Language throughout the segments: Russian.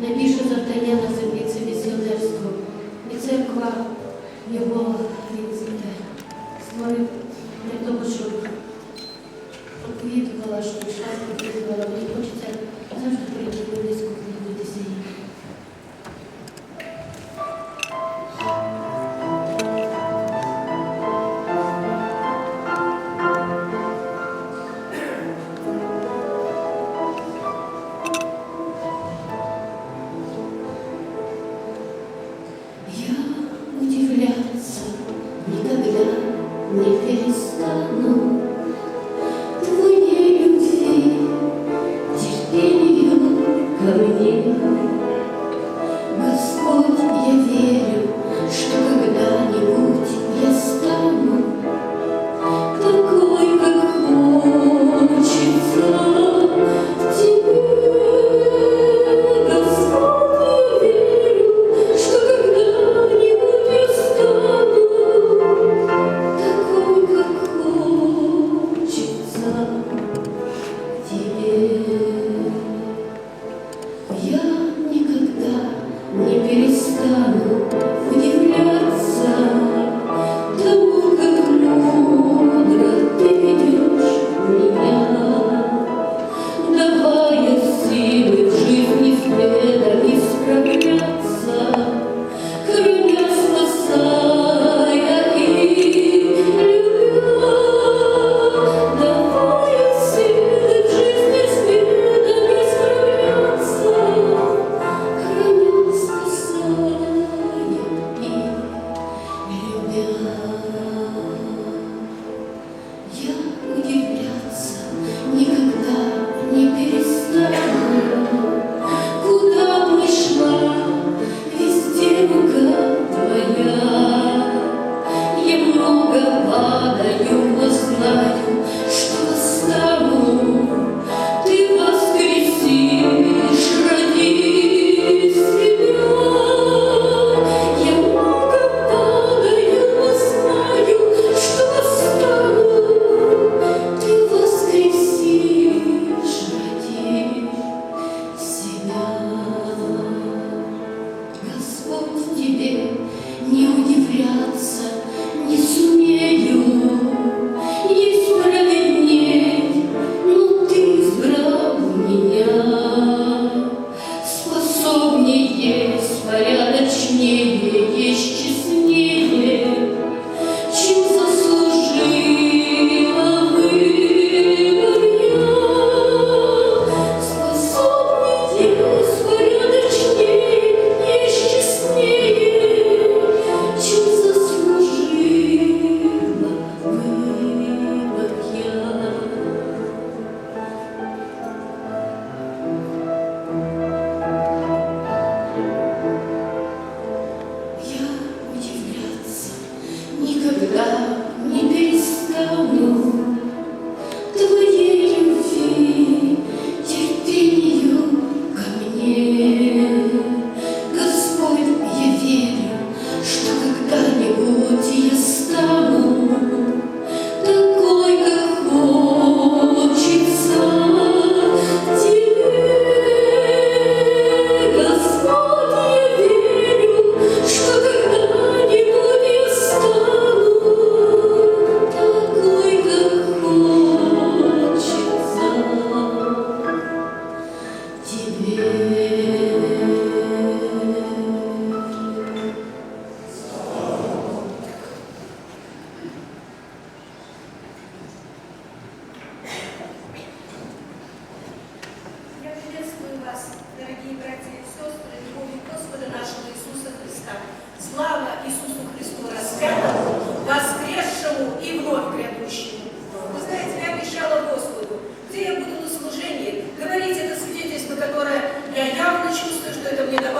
найбільше завдання на землі це візіонерство. І церква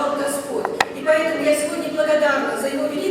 даровал Господь. И поэтому я сегодня благодарна за Его великое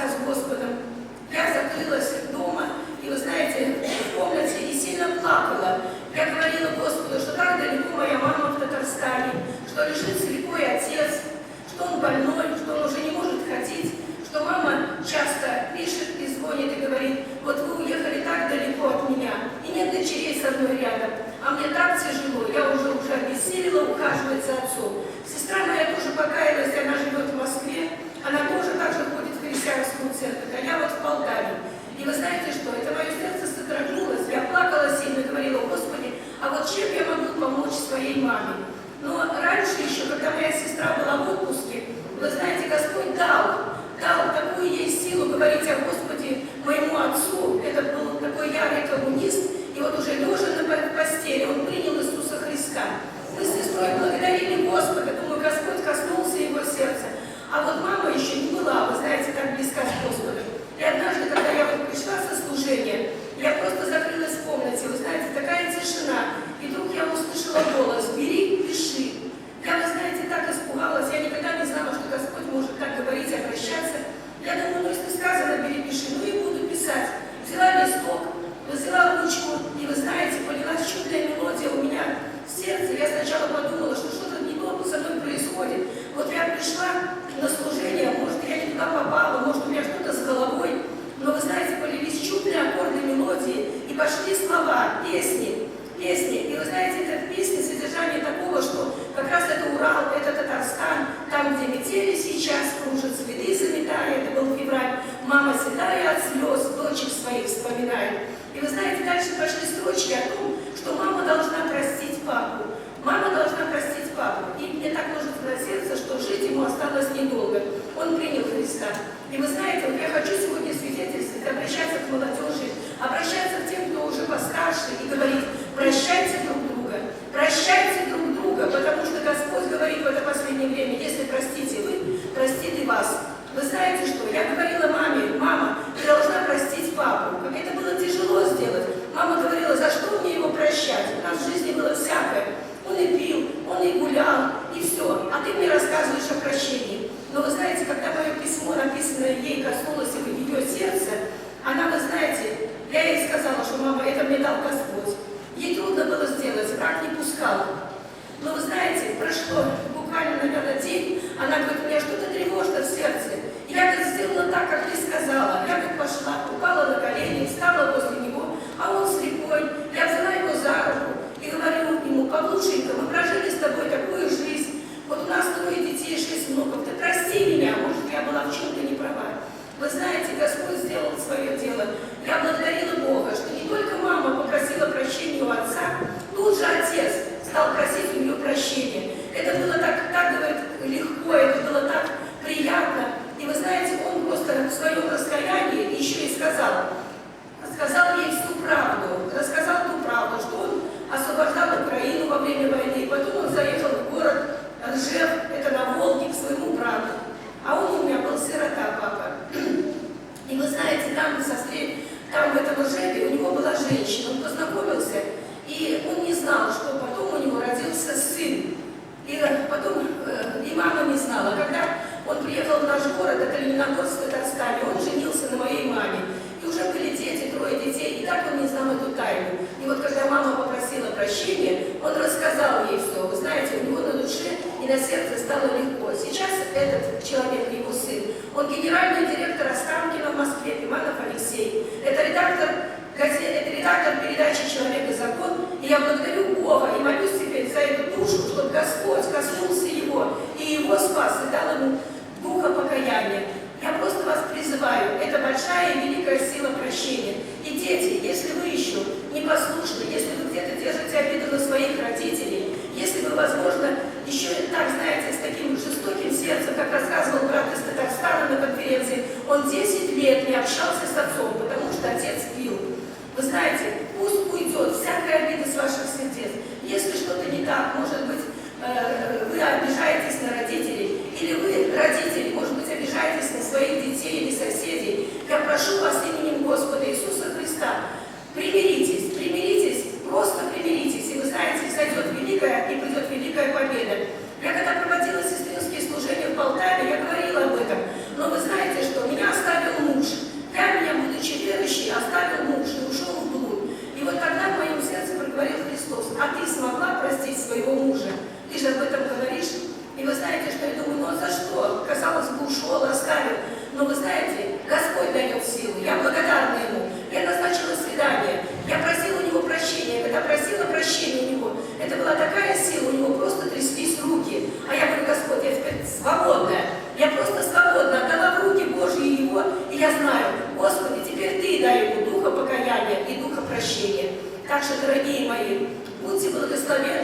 Христа с Господом. Я закрылась дома, и вы знаете, всего пошли слова, песни, песни. И вы знаете, это песни содержание такого, что как раз это Урал, это Татарстан, там, где метели сейчас, кружат цветы, заметая, это был февраль. Мама седая от слез, дочек своих вспоминает. И вы знаете, дальше пошли строчки о том, что мама должна простить папу. Мама должна простить папу. И мне так ложится сердце, что жить ему осталось недолго. Он принял Христа. И вы знаете, вот я хочу сегодня свидетельствовать, обращаться к молодежи, обращаться страшно и говорит, прощайте, возвращении, он рассказал ей все. Вы знаете, у него на душе и на сердце стало легко. Сейчас этот человек, его сын, он генеральный директор Останкина в Москве, Ивана sobie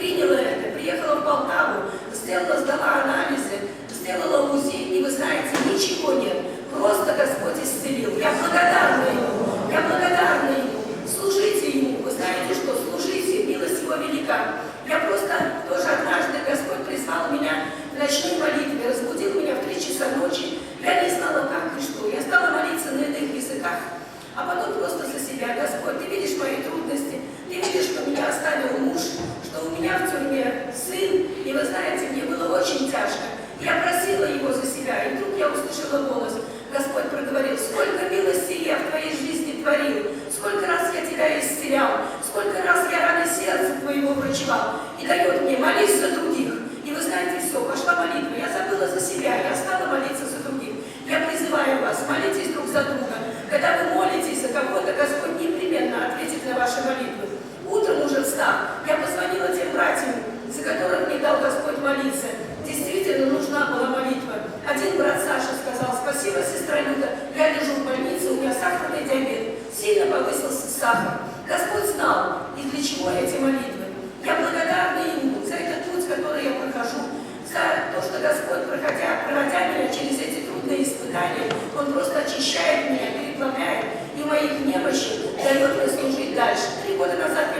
приняла это, приехала в Полтаву, сделала, сдала анализы, сделала УЗИ, и вы знаете, ничего нет. Просто Господь исцелил. Я благодарна Ему, я благодарна Ему. Служите Ему, вы знаете что, служите, милость Его велика. Я просто тоже однажды Господь призвал меня в ночную молитву. меня в тюрьме сын, и вы знаете, мне было очень тяжко. Я просила его за себя, и вдруг я услышала голос. Господь проговорил, сколько милости я в твоей жизни творил, сколько раз я тебя исцелял, сколько раз я раны сердца твоего врачевал, и дает мне молись за других. И вы знаете все, пошла молитва, я забыла за себя, я стала молиться за других. Я призываю вас, молитесь друг за друга. Когда вы молитесь за кого-то, Господь непременно ответит на ваши молитвы местах. Я позвонила тем братьям, за которых мне дал Господь молиться. Действительно нужна была молитва. Один брат Саша сказал, спасибо, сестра Люда, я лежу в больнице, у меня сахарный диабет. Сильно повысился сахар. Господь знал, и для чего эти молитвы. Я благодарна Ему за этот путь, который я прохожу, за то, что Господь, проходя, проводя меня через эти трудные испытания, Он просто очищает меня, переплавляет, и моих немощи дает мне служить дальше. Три года назад я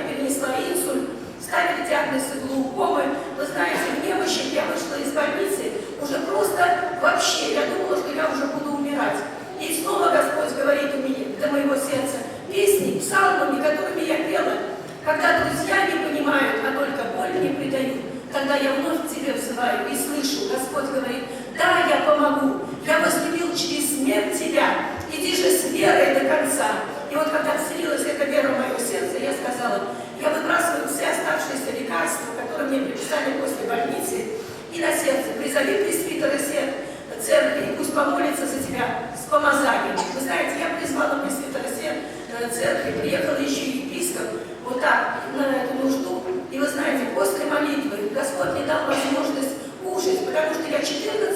que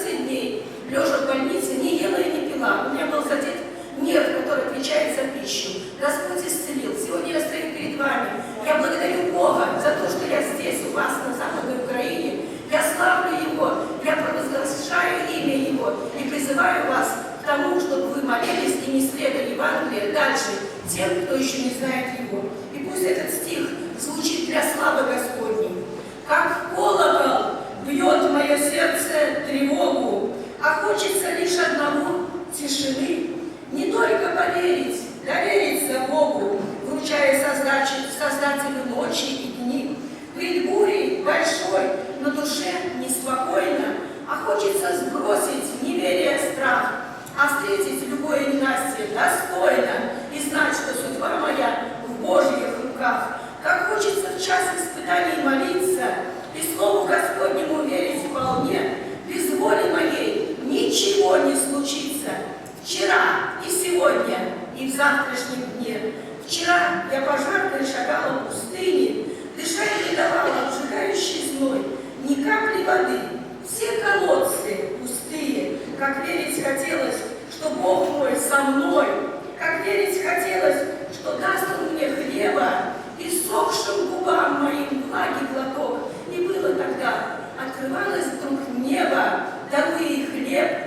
научиться сбросить неверие страх, а встретить любое ненастье достойно и знать, что судьба моя в Божьих руках. Как хочется в час испытаний молиться и Слову Господнему верить вполне. Без воли моей ничего не случится. Вчера и сегодня и в завтрашнем дне. Вчера я пожаркой шагала в пустыне, дышать не давала обжигающей зной, ни капли воды — все колодцы пустые, как верить хотелось, что Бог мой со мной, как верить хотелось, что даст Он мне хлеба, и сохшим губам моим влаги глоток. И было тогда, открывалось вдруг небо, даруя и хлеб,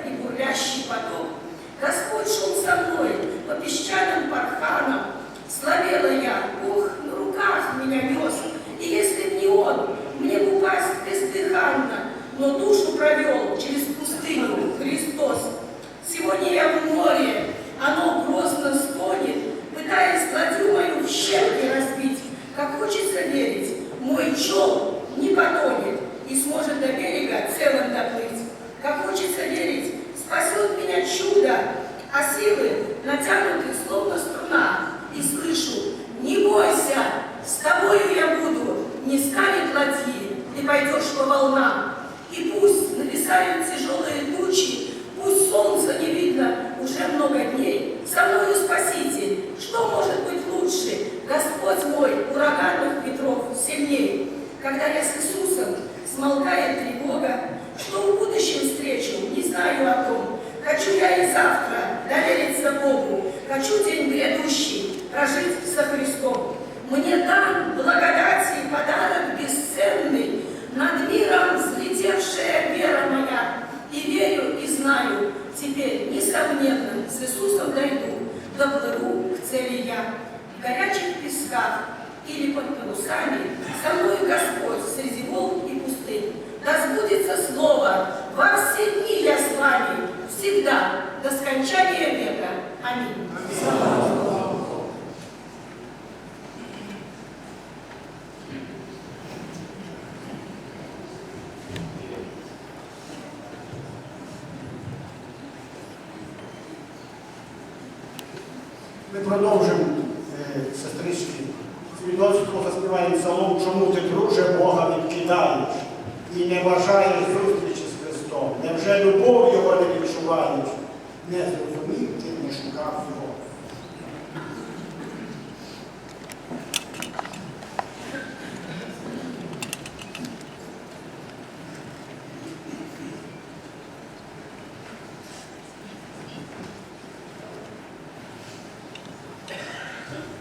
верим в это. Аминь.